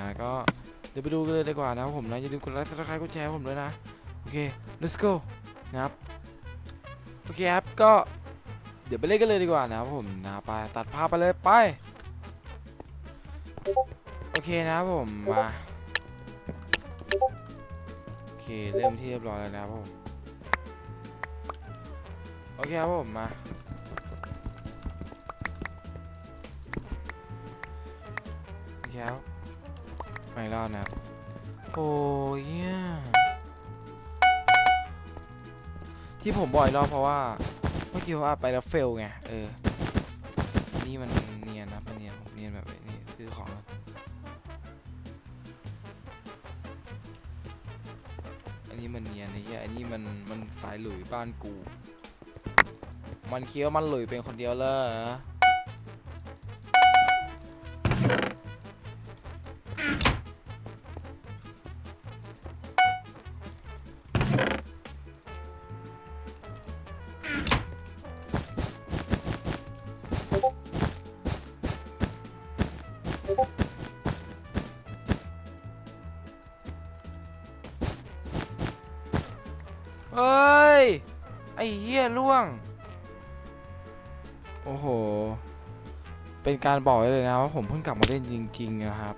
นะก็เดี๋ยวไปดูกันเลยดีกว่านะครับผมนะอย่าลืมกดไลค์ subscribe กดแชร์ผมด้วยนะ โอเค let's go นะครับ โอเคครับก็เดี๋ยวไปเล่นกันเลยดีกว่านะครับผมนะไปตัดภาพไปเลยไป โอเคนะครับผมมาโอเคเริ่มที่เรียบร้อยแล้วนะครับผมโอเคครับผมมาโอเคครับ มาอีกรอบนะโอ้ยเหี้ยที่ผมบ่อยรอบเพราะว่าเมื่อกี้ว่าไปแล้วเฟลไงเออ นี่มันเนียนนะมันเนียนเนียนแบบนี้ซื้อของอันนี้มันเนียนไอ้เหี้ยอันนี้มันมันสายหลุยบ้านกู มันคิดว่ามันหลุยเป็นคนเดียวเลย เอ้ย ไอ้เหี้ยล่วง โอ้โห เป็นการบอกเลยนะว่าผมเพิ่งกลับมาเล่นจริงๆนะครับ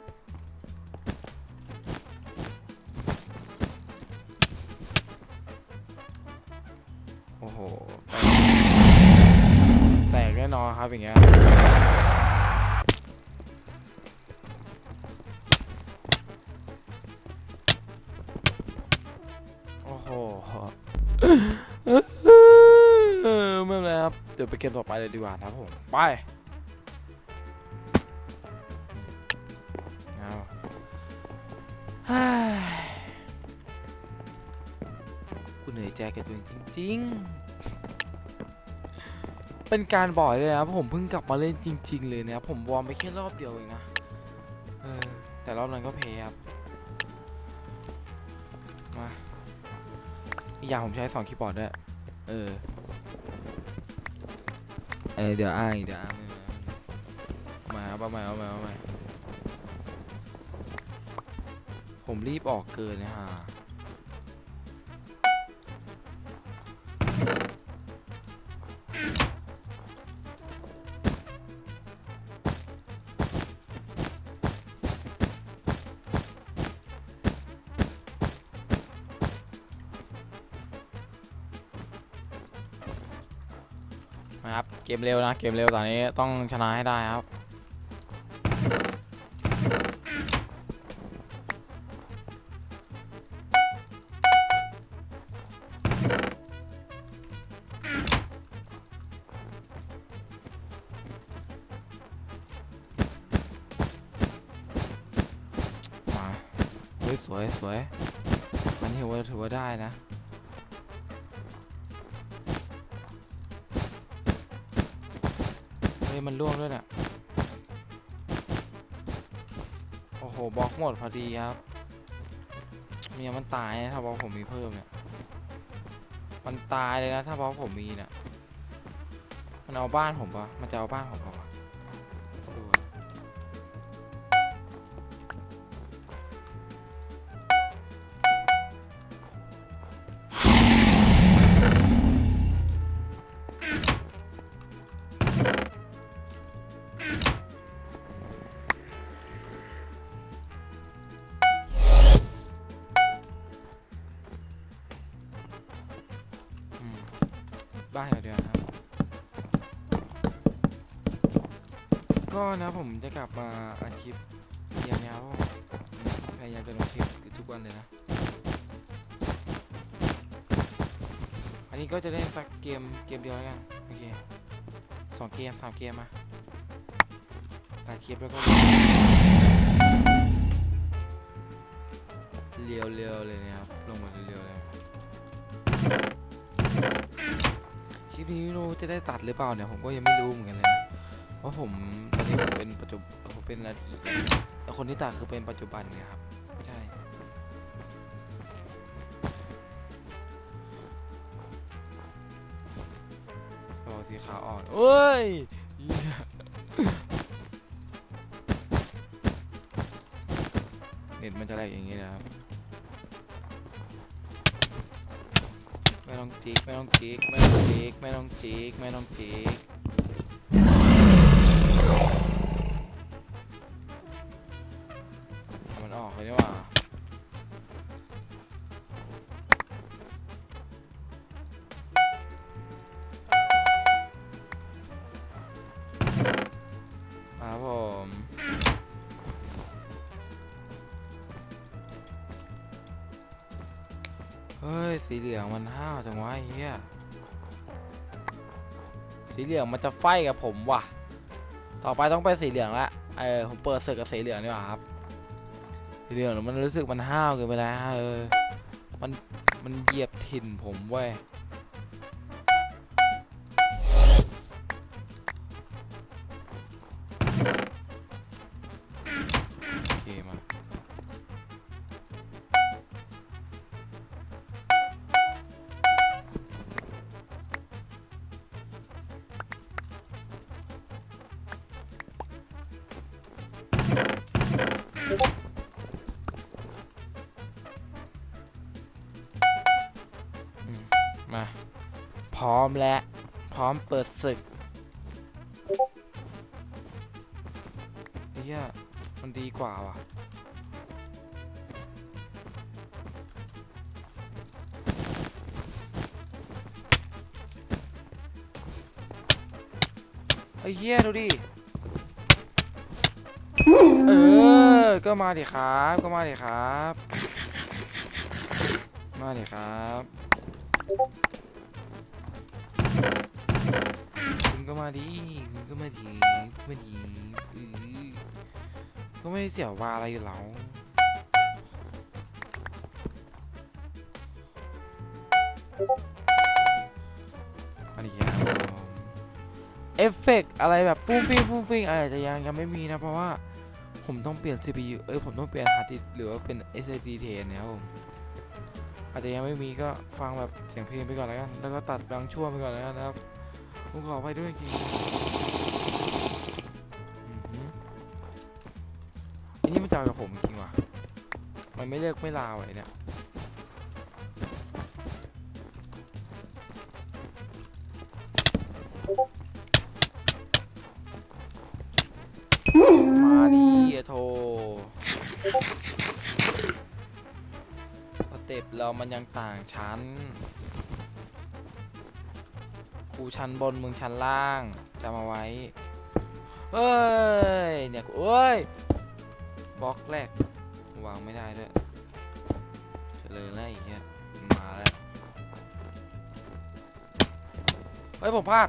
โอ้โห แตกแน่นอนครับอย่างเงี้ย เดี๋ยวไปเกมต่อไปเลยดีกว่านะครับผมไปเอาเฮ้ยกูเหนื่อยใจกับตัวเองจริงๆ เป็นการบ่อยเลยนะครับผมเพิ่งกลับมาเล่นจริง ๆ เลยนะครับผมวอร์มไปแค่รอบเดียวเองนะเออแต่รอบนั้นก็เพย์ครับมาอีกอย่างผมใช้สองคีย์บอร์ดด้วยเออ เออเดี๋ยวอ้างอีกเดี๋ยวอ้างไม่เป็นไรเอามาเอาใหม่เอาใหม่เอาใหม่ผมรีบออกเกินนะฮะ มาครับเกมเร็วนะเกมเร็วตอนนี้ต้องชนะให้ได้ครับมาเฮ้ยสวยสวยอันนี้ถือว่าถือว่าได้นะ ฮ้ยมันร่วงด้วยเนี่ยโอ้โหบล็อกหมดพอดีครับเมียมันตายนะถ้าบล็อกผมมีเพิ่มเนี่ยมันตายเลยนะถ้าบล็อกผมมีเนี่ยมันเอาบ้านผมปะมันจะเอาบ้านผมปะ บ้านเดียวนะครับ ก็นะผมจะกลับมาอัดคลิปยาวๆอืมพยายามจะลงคลิปทุกวันเลยนะ อันนี้ก็จะเล่นสักเกมเกมเดียวแล้วกันโอเคสองเกมสามเกมมาตัดคลิปแล้วก็เรียวเรียวๆเลยนะครับลงมาเรียวๆเลย คลิปนี้ไม่รู้จะได้ตัดหรือเปล่าเนี่ยผมก็ยังไม่รู้เหมือนกันเลยนะเพราะผมตอนนี้ผมเป็นปัจจุบันผมเป็นอดีตแต่คนที่ตัดคือเป็นปัจจุบันไงครับใช่รอสีขาวอ่อนโอ้ยเน็ตมันจะแหลกอย่างนี้นะครับ ไม่ต้องจิกไม่ต้องจิกไม่ต้องจิกไม่ต้องจิกไม่ต้องจิก สีเหลืองมันห้าวจังวะเฮียสีเหลืองมันจะไฟกับผมว่ะ ต่อไปต้องไปสีเหลืองละ เออผมเปิดศึกกับสีเหลืองดีกว่าครับ สีเหลืองมันรู้สึกมันห้าวเกินไปแล้วเออ มันมันเหยียบถิ่นผมเว้ย มา พร้อมแล้วพร้อมเปิดศึกเฮียมันดีกว่าว่ะไอ้เฮียดูดิ เออ ก็มาดิครับ ก็มาดิครับ มาดิครับ คุณก็มาดิคุณก็มาดิมาดิอือก็ไม่ได้เสียวาอะไรอยู่แล้วมาดิครับเอฟเฟกอะไรแบบฟุ้งฟิ้งฟุ้งฟิ้งอาจจะยังยังไม่มีนะ เพราะว่าผมต้องเปลี่ยน CPU เอ้ย ผมต้องเปลี่ยนฮาร์ดดิสหรือว่าเป็น SSD แทนนะครับผม อาจจะยังไม่มีก็ฟังแบบเสียงเพลงไปก่อนแล้วกัน แล้วก็ตัดบางช่วงไปก่อนแล้วกันนะครับผมขอไปด้วยจริงอันนี้มันจะเอากับผมจริงว่ะมันไม่เลิกไม่ลาไว้เนี่ยมาดิโท เรามันยังต่างชั้นกูชั้นบนมึงชั้นล่างจำเอาไว้เฮ้ยเนี่ยกูเอ้ยบล็อกแรกวางไม่ได้ด้วยเฉลยแล้วอีกเนี่ยมาแล้วเฮ้ยผมพลาด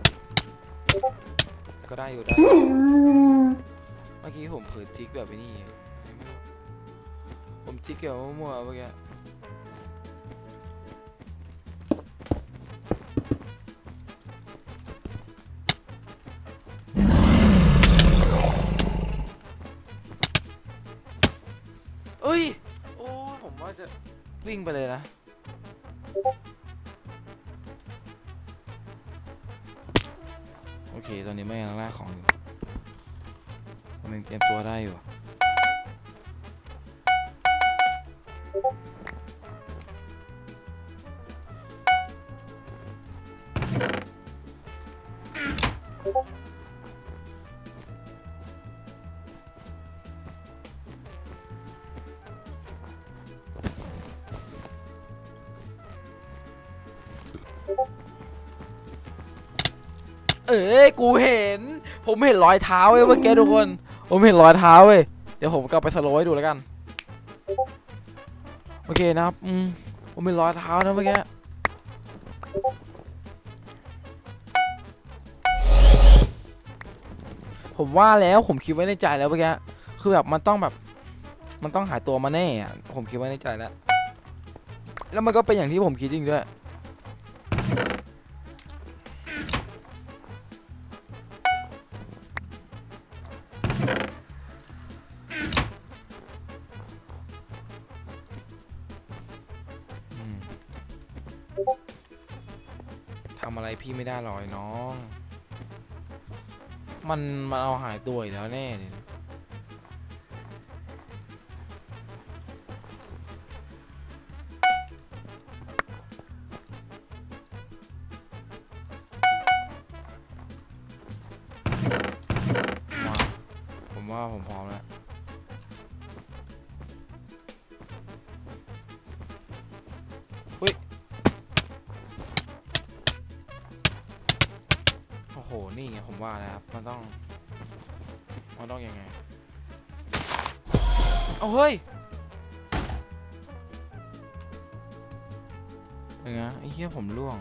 ก็ได้อยู่ได้ เมื่อกี้ผมเผลอจิกแบบนี้ผมจิกแบบมั่วๆเมื่อกี้ วิ่งไปเลยนะ โอเค ตอนนี้ไม่ยังล่าของอยู่ผมยังเตรียมตัวได้อยู่ เอ้ยกูเห็น ผมเห็นรอยเท้าเว้ยเมื่อกี้ทุกคน ผมเห็นรอยเท้าเว้ยเดี๋ยวผมกลับไปสโลว์ให้ดูแล้วกัน โอเคนะครับอืมผมเห็นรอยเท้านะเมื่อกี้ผมว่าแล้วผมคิดไว้ในใจแล้วเมื่อกี้คือแบบมันต้องแบบ มันต้องหายตัวมาแน่อะผมคิดไว้ในใจแล้ว แล้วมันก็เป็นอย่างที่ผมคิดจริงด้วยำอะไรพี่ไม่ได้หรอกไอ้น้อง มันมันเอาหายตัวอีกแล้วแน่เลย โห นี่ไงผมว่านะครับ มันต้อง มันต้องยังไง เอาเฮ้ยยังไงไอ้เหี้ยผมล่วง